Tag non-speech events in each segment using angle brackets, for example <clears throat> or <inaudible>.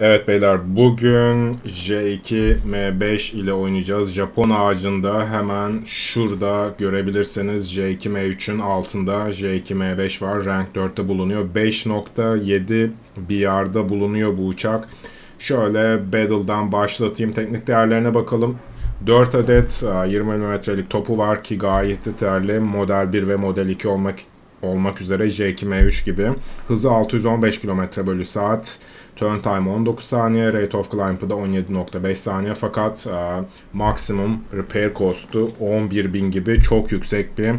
Evet beyler bugün J2M5 ile oynayacağız. Japon ağacında hemen şurada görebilirsiniz J2M3'ün altında J2M5 var. Rank 4'te bulunuyor. 5.7 BR'da bulunuyor bu uçak. Şöyle Battle'dan başlatayım. Teknik değerlerine bakalım. 4 adet e, 20 mm'lik topu var ki gayet yeterli. Model 1 ve Model 2 olmak olmak üzere J2M3 gibi. Hızı 615 km bölü saat. Turn time 19 saniye, rate of climb'ı da 17.5 saniye fakat e, maksimum repair cost'u 11.000 gibi çok yüksek bir e,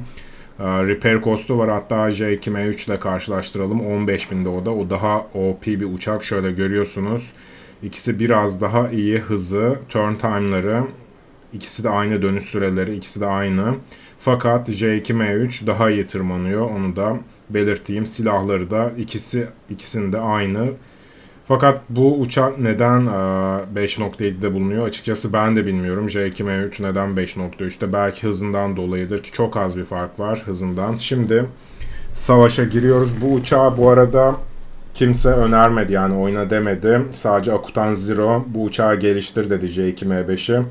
repair cost'u var. Hatta J2M3 ile karşılaştıralım. 15.000'de o da. O daha OP bir uçak. Şöyle görüyorsunuz. İkisi biraz daha iyi hızı, turn time'ları, ikisi de aynı dönüş süreleri, ikisi de aynı. Fakat J2M3 daha iyi tırmanıyor. Onu da belirteyim. Silahları da ikisi ikisinde aynı. Fakat bu uçak neden e, 5.7'de bulunuyor? Açıkçası ben de bilmiyorum. J2M3 neden 5.3'te? Belki hızından dolayıdır ki çok az bir fark var hızından. Şimdi savaşa giriyoruz. Bu uçağı bu arada kimse önermedi yani oyna demedi. Sadece Akutan Zero bu uçağı geliştir dedi J2M5'i.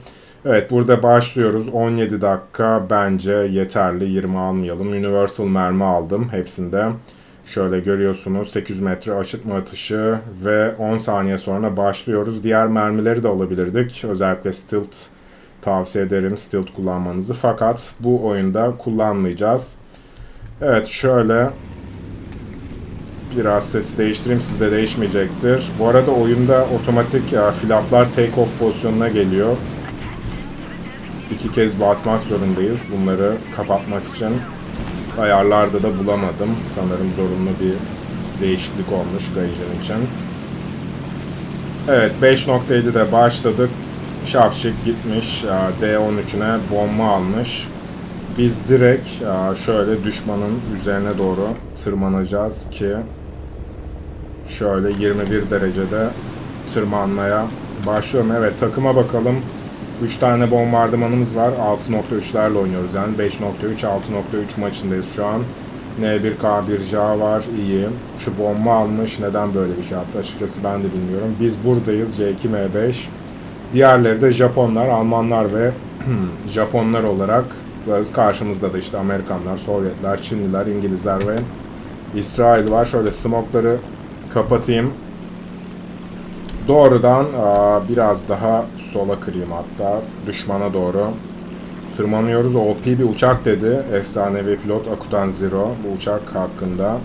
Evet burada başlıyoruz. 17 dakika bence yeterli. 20 almayalım. Universal mermi aldım hepsinde. Şöyle görüyorsunuz 800 metre açıkma atışı ve 10 saniye sonra başlıyoruz. Diğer mermileri de alabilirdik. Özellikle Stilt tavsiye ederim Stilt kullanmanızı. Fakat bu oyunda kullanmayacağız. Evet şöyle biraz sesi değiştireyim sizde değişmeyecektir. Bu arada oyunda otomatik ya, flaplar take off pozisyonuna geliyor. İki kez basmak zorundayız bunları kapatmak için ayarlarda da bulamadım. Sanırım zorunlu bir değişiklik olmuş Gaijin için. Evet 5.7'de başladık. Şapşik gitmiş. D13'üne bomba almış. Biz direkt şöyle düşmanın üzerine doğru tırmanacağız ki şöyle 21 derecede tırmanmaya başlıyorum. Evet takıma bakalım. 3 tane bombardımanımız var. 6.3'lerle oynuyoruz yani. 5.3, 6.3 maçındayız şu an. N1K1J var. iyi. Şu bomba almış. Neden böyle bir şey yaptı? Açıkçası ben de bilmiyorum. Biz buradayız. J2M5. Diğerleri de Japonlar, Almanlar ve <clears throat> Japonlar olarak varız. Karşımızda da işte Amerikanlar, Sovyetler, Çinliler, İngilizler ve İsrail var. Şöyle smokları kapatayım. Doğrudan biraz daha sola kırayım hatta düşmana doğru tırmanıyoruz. OP bir uçak dedi. Efsanevi pilot Akutan Zero bu uçak hakkında.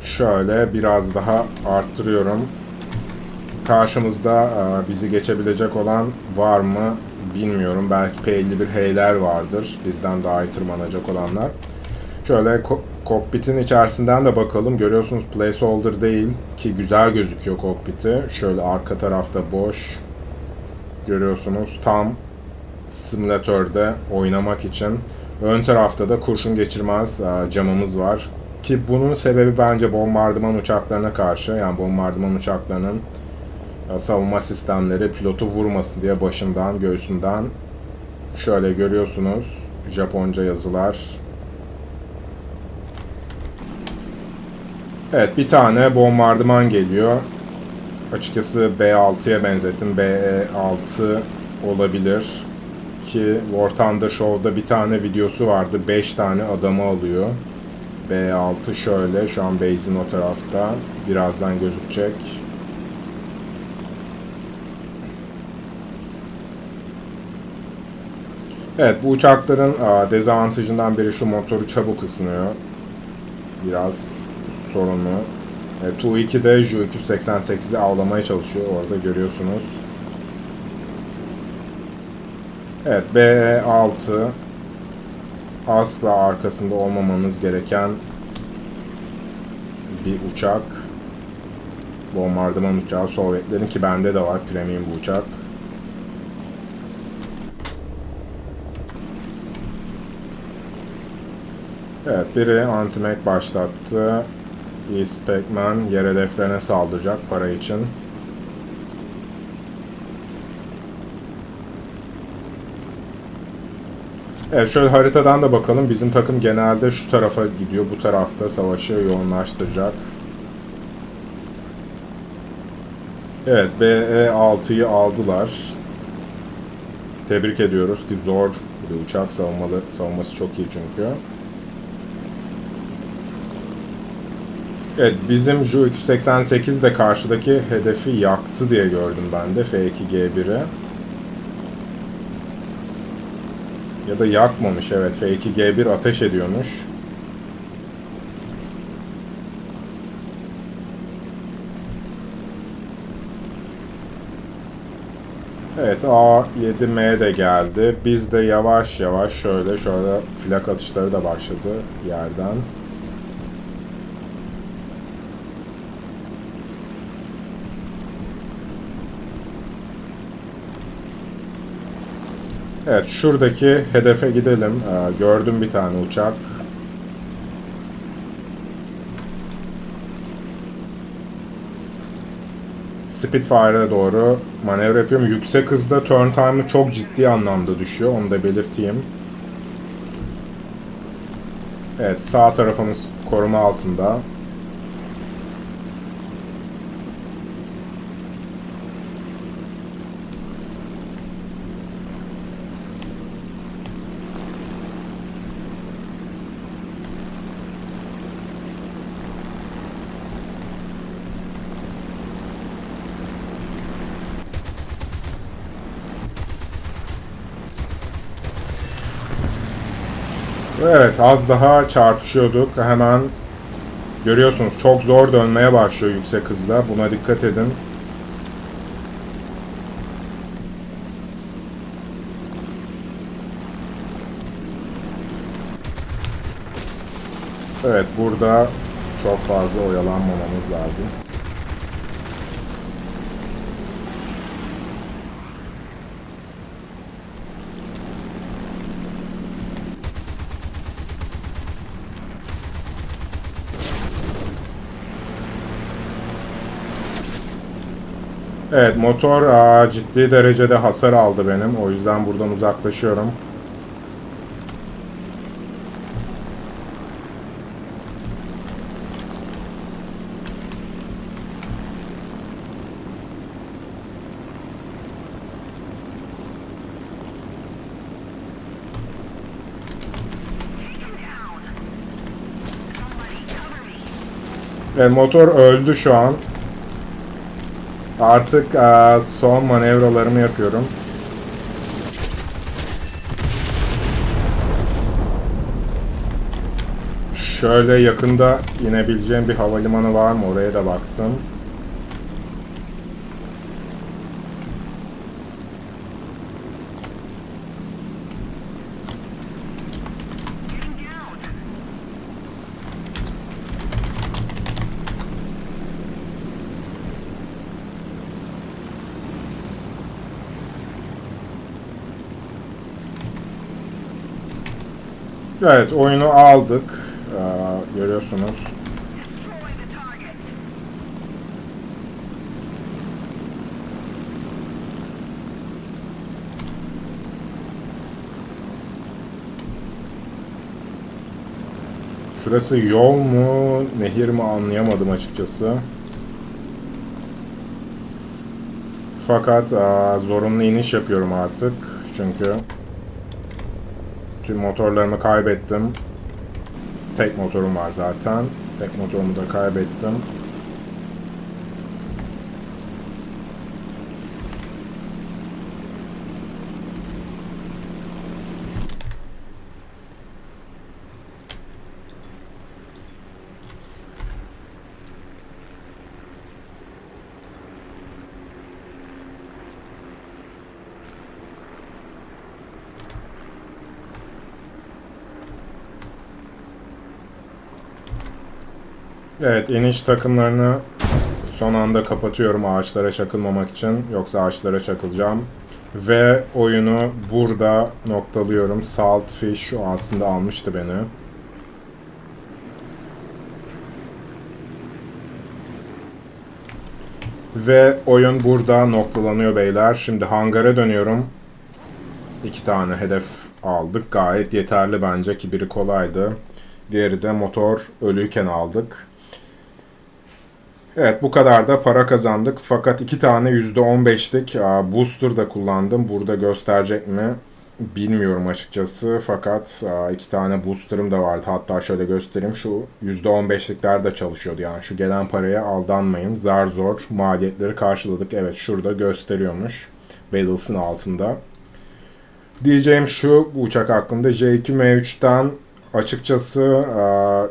Şöyle biraz daha arttırıyorum. Karşımızda bizi geçebilecek olan var mı bilmiyorum. Belki P51H'ler vardır. Bizden daha iyi tırmanacak olanlar. Şöyle Kokpitin içerisinden de bakalım. Görüyorsunuz placeholder değil ki güzel gözüküyor kokpiti. Şöyle arka tarafta boş. Görüyorsunuz tam simülatörde oynamak için. Ön tarafta da kurşun geçirmez e, camımız var. Ki bunun sebebi bence bombardıman uçaklarına karşı yani bombardıman uçaklarının e, savunma sistemleri pilotu vurmasın diye başından göğsünden şöyle görüyorsunuz Japonca yazılar Evet bir tane bombardıman geliyor. Açıkçası B6'ya benzettim. BE6 olabilir. Ki War Thunder Show'da bir tane videosu vardı. 5 tane adamı alıyor. B6 şöyle. Şu an base'in o tarafta. Birazdan gözükecek. Evet bu uçakların dezavantajından biri şu motoru çabuk ısınıyor. Biraz sorunu. E, Tu-2 de Ju-288'i avlamaya çalışıyor. Orada görüyorsunuz. Evet BE-6 asla arkasında olmamanız gereken bir uçak. Bombardıman uçağı Sovyetlerin ki bende de var premium bu uçak. Evet biri anti başlattı. East Pac-Man yer hedeflerine saldıracak para için. Evet şöyle haritadan da bakalım. Bizim takım genelde şu tarafa gidiyor. Bu tarafta savaşı yoğunlaştıracak. Evet BE-6'yı aldılar. Tebrik ediyoruz ki zor bir uçak savunmalı, savunması çok iyi çünkü. Evet bizim Ju-288 de karşıdaki hedefi yaktı diye gördüm ben de F2G1'i. Ya da yakmamış evet F2G1 ateş ediyormuş. Evet A7M de geldi. Biz de yavaş yavaş şöyle şöyle flak atışları da başladı yerden. Evet şuradaki hedefe gidelim. Ee, gördüm bir tane uçak. Spitfire'a doğru manevra yapıyorum. Yüksek hızda turn time'ı çok ciddi anlamda düşüyor. Onu da belirteyim. Evet sağ tarafımız koruma altında. Evet az daha çarpışıyorduk. Hemen görüyorsunuz çok zor dönmeye başlıyor yüksek hızda. Buna dikkat edin. Evet burada çok fazla oyalanmamamız lazım. Evet motor aa, ciddi derecede hasar aldı benim. O yüzden buradan uzaklaşıyorum. Evet motor öldü şu an. Artık eee, son manevralarımı yapıyorum. Şöyle yakında inebileceğim bir havalimanı var mı? Oraya da baktım. Evet oyunu aldık. Eee, görüyorsunuz. Şurası yol mu, nehir mi anlayamadım açıkçası. Fakat eee, zorunlu iniş yapıyorum artık. Çünkü tüm motorlarımı kaybettim. Tek motorum var zaten. Tek motorumu da kaybettim. Evet iniş takımlarını son anda kapatıyorum ağaçlara çakılmamak için. Yoksa ağaçlara çakılacağım. Ve oyunu burada noktalıyorum. Saltfish şu aslında almıştı beni. Ve oyun burada noktalanıyor beyler. Şimdi hangara dönüyorum. İki tane hedef aldık. Gayet yeterli bence ki biri kolaydı. Diğeri de motor ölüyken aldık. Evet bu kadar da para kazandık. Fakat iki tane %15'lik aa, booster da kullandım. Burada gösterecek mi? Bilmiyorum açıkçası. Fakat iki tane booster'ım da vardı. Hatta şöyle göstereyim. Şu %15'likler de çalışıyordu. Yani şu gelen paraya aldanmayın. Zar zor maliyetleri karşıladık. Evet şurada gösteriyormuş. Battles'ın altında. Diyeceğim şu bu uçak hakkında J2M3'ten açıkçası e,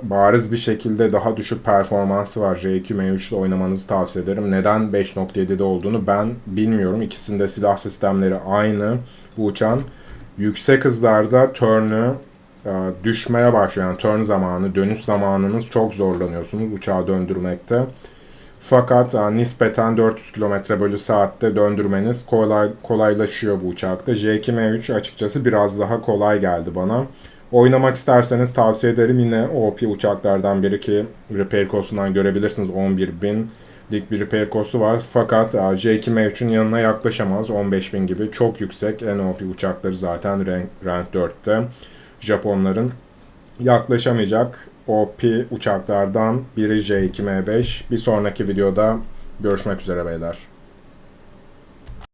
bariz bir şekilde daha düşük performansı var. J2M3 ile oynamanızı tavsiye ederim. Neden 5.7'de olduğunu ben bilmiyorum. İkisinde silah sistemleri aynı bu uçağın. Yüksek hızlarda turn'ü e, düşmeye başlıyor. Yani turn zamanı, dönüş zamanınız çok zorlanıyorsunuz uçağı döndürmekte. Fakat e, nispeten 400 km bölü saatte döndürmeniz kolay kolaylaşıyor bu uçakta. J2M3 açıkçası biraz daha kolay geldi bana. Oynamak isterseniz tavsiye ederim. Yine OP uçaklardan biri ki repair cost'undan görebilirsiniz 11.000 lik bir repair cost'u var. Fakat e, J2M3'ün yanına yaklaşamaz. 15.000 gibi çok yüksek. En OP uçakları zaten rank, rank 4'te. Japonların yaklaşamayacak OP uçaklardan biri J2M5. Bir sonraki videoda görüşmek üzere beyler.